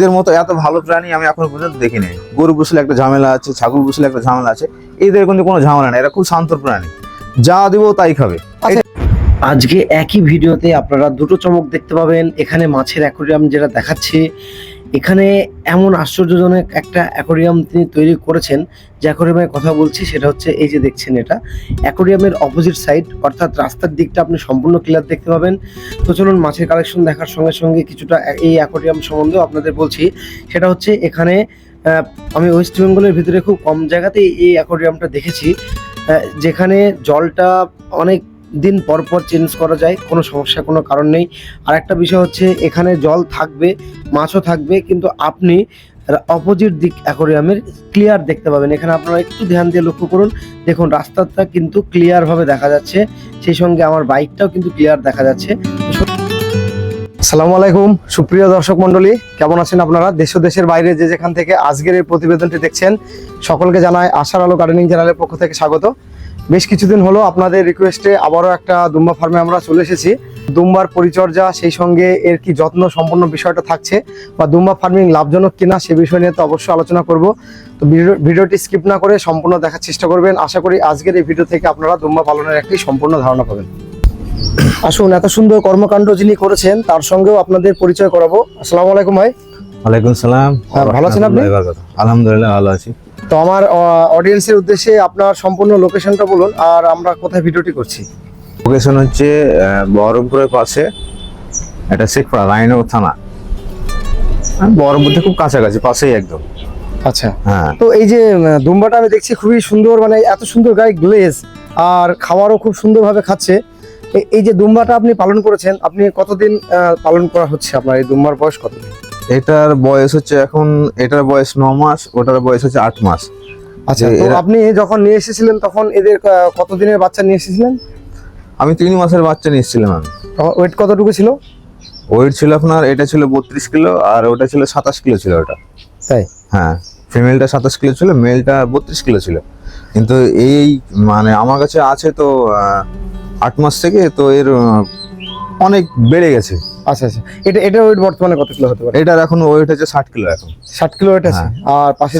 এদের মতো এত ভালো প্রাণী আমি এখন পর্যন্ত দেখিনি। গরু পুষলে একটা ঝামেলা আছে ছাগল পুষলে একটা ঝামেলা আছে এদের কিন্তু কোনো ঝামেলা নেই এরা খুব শান্ত প্রাণী। যা দিব তাই খাবে। আজকে একই ভিডিওতে আপনারা দুটো চমক দেখতে পাবেন। এখানে মাছের অ্যাকোরিয়াম যেটা দেখাচ্ছে এখানে এমন আশ্চর্যজনক একটা অ্যাকোরিয়াম তিনি তৈরি করেছেন, যে অ্যাকোরিয়ামের কথা বলছি, সেটা হচ্ছে এই যে দেখছেন এটা। অ্যাকোরিয়ামের অপোজিট সাইড অর্থাৎ রাস্তার দিকটা আপনি সম্পূর্ণ ক্লিয়ার দেখতে পাবেন। তো চলুন, মাছের কালেকশন দেখার সঙ্গে সঙ্গে কিছুটা এই অ্যাকোরিয়াম সম্বন্ধেও আপনাদের বলছি। সেটা হচ্ছে এখানে আমি ওয়েস্ট বেঙ্গলের ভিতরে খুব কম জায়গাতেই এই অ্যাকোরিয়ামটা দেখেছি। যেখানে জলটা অনেক দিন পর পর চেঞ্জ করা যায়, কোনো সমস্যা কোনো কারণ নেই। আর একটা বিষয় হচ্ছে, এখানে জল থাকবে, মাছও থাকবে, কিন্তু আপনি অপোজিট দিক অ্যাকোরিয়ামের ক্লিয়ার দেখতে পাবেন। এখানে আপনারা একটু ধ্যান দিয়ে লক্ষ্য করুন। দেখুন, রাস্তাটা কিন্তু ক্লিয়ারভাবে দেখা যাচ্ছে। সেই সঙ্গে আমার বাইকটাও কিন্তু ক্লিয়ার দেখা যাচ্ছে। সালামু আলাইকুম, সুপ্রিয় দর্শক মণ্ডলী, কেমন আছেন আপনারা? দেশ দেশের বাইরে যে যেখান থেকে আজকের এই প্রতিবেদনটি দেখছেন, সকলকে জানায় আশার আলো গার্ডেনিং চ্যানেলের পক্ষ থেকে স্বাগত। বেশ কিছুদিন হলো আপনাদের রিকোয়েস্টে আবারও একটা দুম্বা ফার্মে আমরা চলে এসেছি। দুম্বার পরিচর্যা সেই সঙ্গে এর কি যত্ন সম্পূর্ণ বিষয়টা থাকছে বা দুম্বা ফার্মিং লাভজনক কিনা সে বিষয় নিয়ে তো অবশ্যই আলোচনা করব। তো ভিডিও- ভিডিওটি স্কিপ না করে সম্পূর্ণ দেখার চেষ্টা করবেন। আশা করি আজকের এই ভিডিও থেকে আপনারা দুম্বা পালনের একটি সম্পূর্ণ ধারণা পাবেন। আসুন এত সুন্দর কর্মকাণ্ড যিনি করেছেন তার সঙ্গেও আপনাদের পরিচয় করাবো। আসসালামু আলাইকুম ভাই। ওয়ালাইকুম সালাম। হ্যাঁ, ভালো আছেন আপনি? আলহামদুলিল্লাহ ভালো আছি। তো আমার অডিয়েন্সের উদ্দেশ্যে আপনার সম্পূর্ণ লোকেশনটা বলুন আর আমরা কোথায় ভিডিওটি করছি। লোকেশন হচ্ছে বহরমপুরের পাশে এটা শেখপাড়া রায়নগর থানা। বহরমপুর থেকে খুব কাছাকাছি পাশেই একদম। আচ্ছা। হ্যাঁ। তো এই যে দুম্বাটা আমি দেখছি খুবই সুন্দর মানে এত সুন্দর গায়ে গ্লেজ আর খাবারও খুব সুন্দরভাবে খাচ্ছে। এই যে দুম্বাটা আপনি পালন করেছেন আপনি কতদিন পালন করা হচ্ছে আপনার এই দুম্বার বয়স কতদিন? এটার বয়স হচ্ছে এখন এটার বয়স ন মাস ওটার বয়স হচ্ছে আট মাস। আচ্ছা তো আপনি যখন নিয়ে এসেছিলেন তখন এদের আহ, কতদিনের বাচ্চা নিয়ে এসেছিলেন? আমি তিন মাসের বাচ্চা নিয়েছিলাম আমি। তখন ওয়েট কতটুকু ছিল? ওয়েট ছিল আপনার এটা ছিল বত্রিশ কিলো আর ওটা ছিল সাতাশ কিলো ছিল ওটা। তাই? হ্যাঁ ফিমেলটা সাতাশ কিলো ছিল মেলটা বত্রিশ কিলো ছিল। কিন্তু এই মানে আমার কাছে আছে তো আট মাস থেকে তো এর অনেক বেড়ে গেছে। আচ্ছা আচ্ছা। এটা এটা ওয়েট বর্তমানে কত কিলো হতে পারে? এটার এখন ওয়েট হচ্ছে ষাট কিলো এখন। ষাট কিলো ওয়েট আছে? হ্যাঁ। আর পাশে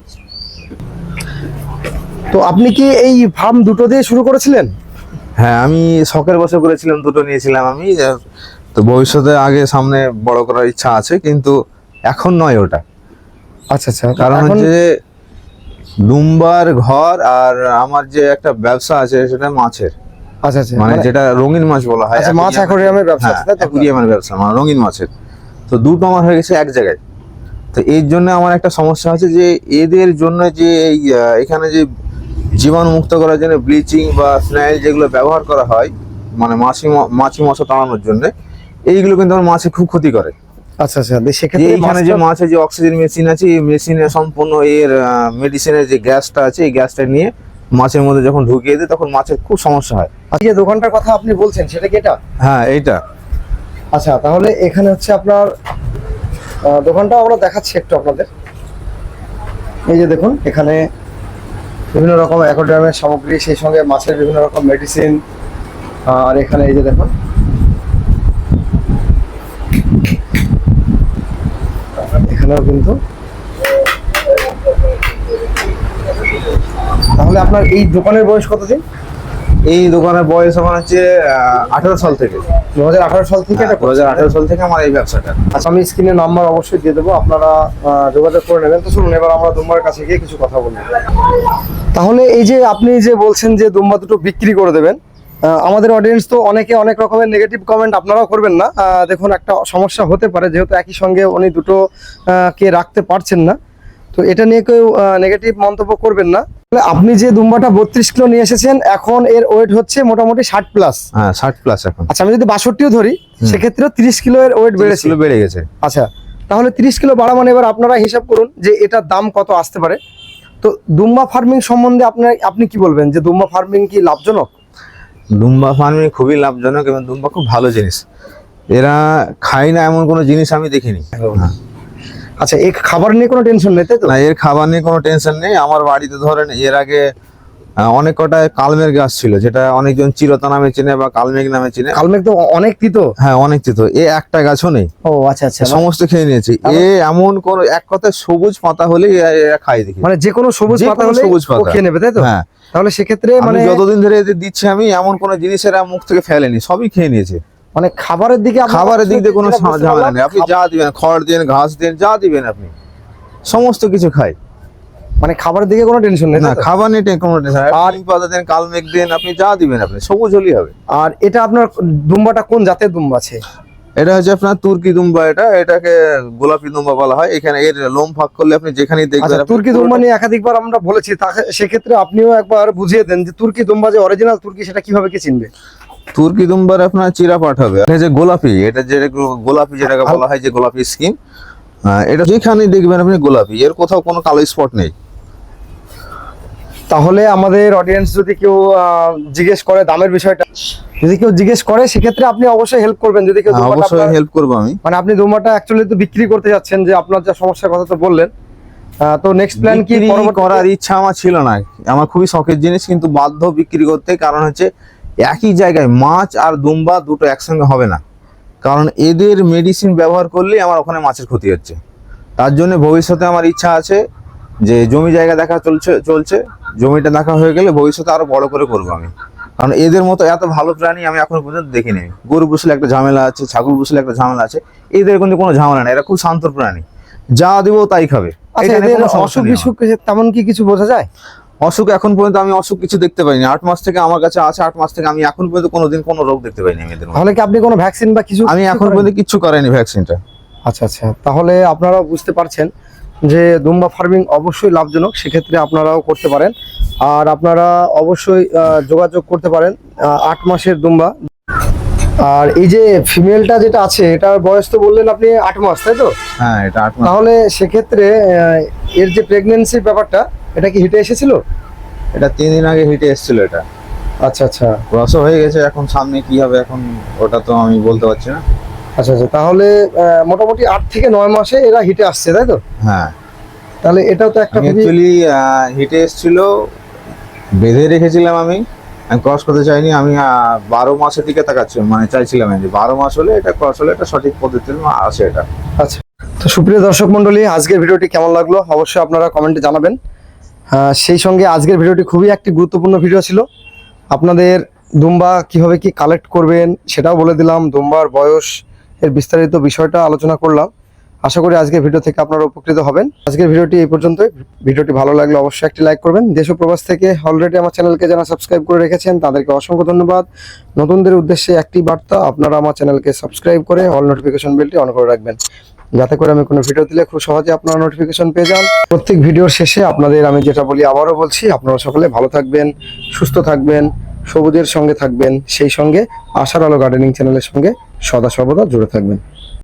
তো আপনি কি এই ফার্ম দুটো দিয়ে শুরু করেছিলেন? হ্যাঁ আমি শখের বসে করেছিলাম দুটো নিয়েছিলাম আমি। তো ভবিষ্যতে আগে সামনে বড় করার ইচ্ছা আছে কিন্তু এখন নয় ওটা। আচ্ছা আচ্ছা। কারণ হচ্ছে দুম্বার ঘর আর আমার যে একটা ব্যবসা আছে সেটা মাছের। আচ্ছা আচ্ছা। মানে মানে- যেটা রঙিন মাছ বলা হয় আচ্ছা মাছ অ্যাকোরিয়ামের ব্যবসা আছে, তাই তো? অ্যাকুরিয়ামের ব্যবসা মানে রঙিন মাছের। তো দুটো আমার হয়ে গেছে এক জায়গায়। তো এর জন্য আমার একটা সমস্যা আছে যে এদের জন্য যে এই এখানে যে জীবাণু মুক্ত করার জন্য ব্লিচিং বা স্নাইল যেগুলো ব্যবহার করা হয় মানে মাছি মাছি মশা তাড়ানোর জন্য এইগুলো কিন্তু আমার মাছে খুব ক্ষতি করে। আচ্ছা আচ্ছা। সেক্ষেত্রে এইখানে যে মাছের যে অক্সিজেন মেশিন আছে এই মেশিনে সম্পূর্ণ এর মেডিসিনের যে গ্যাসটা আছে এই গ্যাসটা নিয়ে মাছের মধ্যে যখন ঢুকিয়ে দেয় তখন মাছের খুব সমস্যা হয়। এই যে দোকানটার কথা আপনি বলছেন সেটা কি এটা? হ্যাঁ এইটা। আচ্ছা তাহলে এখানে হচ্ছে আপনার আহ, দোকানটাও আমরা দেখাচ্ছি একটু আপনাদের। এই যে দেখুন এখানে বিভিন্ন রকম অ্যাকোডিয়ামের সামগ্রী সেই সঙ্গে মাছের বিভিন্ন রকম মেডিসিন আর এখানে এই যে দেখুন। এখানেও কিন্তু তাহলে আপনার এই দোকানের বয়স কতদিন? এই দোকানের বয়স আমার হচ্ছে আঠারো সাল থেকে। দু হাজার আঠারো সাল থেকে এটা দু হাজার আঠারো সাল থেকে আমার এই ব্যবসাটা। আচ্ছা আমি স্ক্রিনে নাম্বার অবশ্যই দিয়ে দেবো আপনারা যোগাযোগ করে নেবেন। তো শুনুন এবার আমরা দুম্বার কাছে গিয়ে কিছু কথা বলব তাহলে এই যে আপনি যে বলছেন যে দুম্বা দুটো বিক্রি করে দেবেন আমাদের অডিয়েন্স তো অনেকে অনেক রকমের নেগেটিভ কমেন্ট আপনারাও করবেন না। দেখুন একটা সমস্যা হতে পারে যেহেতু একই সঙ্গে উনি দুটো কে রাখতে পারছেন না। তো এটা নিয়ে কেউ নেগেটিভ মন্তব্য করবেন না। তাহলে আপনি যে দুম্বাটা বত্রিশ কিলো নিয়ে এসেছেন এখন এর ওয়েট হচ্ছে মোটামুটি ষাট প্লাস হ্যাঁ ষাট প্লাস এখন। আচ্ছা আমি যদি বাষট্টিও ধরি সেক্ষেত্রেও তিরিশ কিলো এর ওয়েট বেড়েছিল বেড়েছিল বেড়ে গেছে। আচ্ছা তাহলে তিরিশ কিলো বাড়া মানে এবার আপনারা হিসাব করুন যে এটার দাম কত আসতে পারে। তো দুম্বা ফার্মিং সম্বন্ধে আপনার আপনি কি বলবেন যে দুম্বা ফার্মিং কি লাভজনক? দুম্বা ফার্মিং খুবই লাভজনক এবং দুম্বা খুব ভালো জিনিস। এরা খায় না এমন কোনো জিনিস আমি দেখিনি। হ্যাঁ। আচ্ছা এই খাবার নিয়ে কোনো টেনশন নেই তাই তো? না এর খাবার নিয়ে কোনো টেনশন নেই। আমার বাড়িতে ধরেন এর আগে অনেক কটা কালমের গাছ ছিল যেটা অনেকজন চিরতা নামে চেনে বা কালমেঘ নামে চেনে। কালমেঘ তো অনেক তিতো। হ্যাঁ অনেক তো এ একটা গাছও নেই। ও আচ্ছা আচ্ছা। সমস্ত খেয়ে নিয়েছে। এ এমন কোন এক কথায় সবুজ পাতা হলে এরা খাই দেখি। মানে যে কোনো সবুজ পাতা হলে সবুজ পাতা। খেয়ে নেবে তাই তো? হ্যাঁ। তাহলে সেক্ষেত্রে মানে মানে যতদিন ধরে এদের দিচ্ছি আমি এমন কোন জিনিসের মুখ থেকে ফেলেনি সবই খেয়ে নিয়েছে। মানে খাবারের দিকে খাবারের দিক দিয়ে কোনো ঝামেলা নেই। আপনি যা দিবেন খড় দেন ঘাস দেন যা দিবেন আপনি সমস্ত কিছু খাই। মানে খাবারের দিকে কোনো টেনশন নেই না? খাবার নেই টেন- কোনো টেনশন আর- পাতা দেন কালমেঘ দেন আপনি যা দিবেন আপনি সবুজ হলেই হবে। আর এটা আপনার দুম্বাটা কোন জাতের দুম্বা আছে? এটা হচ্ছে আপনার তুর্কি দুম্বা এটা এটাকে গোলাপি দুম্বা বলা হয়। এখানে এর লোম ফাঁক করলে আপনি যেখানেই দেখবেন আচ্ছা তুর্কি দুম্বা নিয়ে একাধিকবার আমরা বলেছি তাকে সেক্ষেত্রে আপনিও একবার বুঝিয়ে দেন যে তুর্কি দুম্বা যে অরিজিনাল তুর্কি সেটা কীভাবে কি চিনবে? তুর্কি দুম্বার আপনার চিরা পাঠ হবে। এটা যে গোলাপি এটা যে গোলাপি যেটাকে বলা হয় যে গোলাপি স্কিন এটা যেখানেই দেখবেন আপনি গোলাপি এর কোথাও কোনো কালো স্পট নেই। তাহলে আমাদের অডিয়েন্স যদি কেউ জিজ্ঞেস করে দামের বিষয়টা যদি কেউ জিজ্ঞেস করে সেক্ষেত্রে আপনি অবশ্যই হেল্প করবেন। যদি কেউ হ্যাঁ, অবশ্যই হেল্প করব আমি। মানে আপনি দুম্বাটা অ্যাকচুয়ালি তো বিক্রি করতে যাচ্ছেন যে আপনার যা সমস্যার কথা তো বললেন। তো নেক্সট প্ল্যান কি করার ইচ্ছা আমার ছিল না। আমার খুবই শখের জিনিস কিন্তু বাধ্য বিক্রি করতে কারণ হচ্ছে একই জায়গায় মাছ আর দুম্বা দুটো একসঙ্গে হবে না। কারণ এদের মেডিসিন ব্যবহার করলেই আমার ওখানে মাছের ক্ষতি হচ্ছে। তার জন্য ভবিষ্যতে আমার ইচ্ছা আছে যে জমি জায়গা দেখা চলছে চলছে। জমিটা দেখা হয়ে গেলে ভবিষ্যতে আরও বড় করে করব আমি। কারণ এদের মতো এত ভালো প্রাণী আমি এখনও পর্যন্ত দেখিনি গরু পুষলে একটা ঝামেলা আছে ছাগল পুষলে একটা ঝামেলা আছে। এদের কিন্তু কোনো ঝামেলা নেই। এরা খুব শান্ত প্রাণী যা দিব তাই খাবে। আচ্ছা অসুখ বিসুখ তেমন কি কিছু বোঝা যায়? অসুখ এখন পর্যন্ত আমি অসুখ কিছু দেখতে পাইনি। আট মাস থেকে আমার কাছে আছে আট মাস থেকে আমি এখন পর্যন্ত কোনোদিন কোনো রোগ দেখতে পাইনি মধ্যে। তাহলে কি আপনি কোনো ভ্যাকসিন বা কিছু আমি এখন পর্যন্ত কিচ্ছু করাইনি ভ্যাকসিনটা আচ্ছা আচ্ছা। তাহলে আপনারা বুঝতে পারছেন যে দুম্বা ফার্মিং অবশ্যই লাভজনক সেক্ষেত্রে আপনারাও করতে পারেন। আর আপনারা অবশ্যই যোগাযোগ করতে পারেন আট মাসের দুম্বা। আর এই যে ফিমেলটা যেটা আছে এটার বয়স তো বললেন আপনি আট মাস তাই তো? হ্যাঁ এটা আট মাস। তাহলে সেক্ষেত্রে এর যে প্রেগনেন্সির ব্যাপারটা এটা কি হিটে এসেছিল? এটা তিন দিন আগে হিটে এসেছিল এটা। আচ্ছা আচ্ছা। রসও হয়ে গেছে এখন সামনে কি হবে এখন ওটা তো আমি বলতে পারছি না। আচ্ছা আচ্ছা। তাহলে মোটামুটি আট থেকে নয় মাসে এরা হিটে আসছে তাই তো? হ্যাঁ। তাহলে এটাও তো একটা অ্যাকচুয়ালি হিটে এসেছিল বেঁধে রেখেছিলাম আমি। আমি ক্রস করতে চাইনি আমি বারো মাসের দিকে তাকাচ্ছিলাম মানে চাইছিলাম যে বারো মাস হলে এটা ক্রস হলে এটা সঠিক পদ্ধতির আসে এটা। আচ্ছা। তো সুপ্রিয় দর্শক মণ্ডলী আজকের ভিডিওটি কেমন লাগল? অবশ্যই আপনারা কমেন্টে জানাবেন। সেই সঙ্গে আজকের ভিডিওটি খুবই একটি গুরুত্বপূর্ণ ভিডিও ছিল। আপনাদের দুম্বা কীভাবে কি কালেক্ট করবেন সেটাও বলে দিলাম, দুম্বার বয়স এর বিস্তারিত বিষয়টা আলোচনা করলাম। আশা করি আজকের ভিডিও থেকে আপনারা উপকৃত হবেন। আজকের ভিডিওটি এই পর্যন্তই। ভিডিওটি ভালো লাগলে অবশ্যই একটি লাইক করবেন। দেশ প্রবাস থেকে অলরেডি আমার চ্যানেলকে যারা সাবস্ক্রাইব করে রেখেছেন, তাদেরকে অসংখ্য ধন্যবাদ। নতুনদের উদ্দেশ্যে একটি বার্তা, আপনারা আমার চ্যানেলকে সাবস্ক্রাইব করে অল নোটিফিকেশন বেলটি অন করে রাখবেন। যাতে করে আমি কোনো ভিডিও দিলে খুব সহজে আপনারা নোটিফিকেশন পেয়ে যান। প্রত্যেক ভিডিওর শেষে আপনাদের আমি যেটা বলি, আবারও বলছি, আপনারা সকলে ভালো থাকবেন, সুস্থ থাকবেন, সবুজের সঙ্গে থাকবেন, সেই সঙ্গে আশার আলো গার্ডেনিং চ্যানেলের সঙ্গে সদা সর্বদা জুড়ে থাকবেন।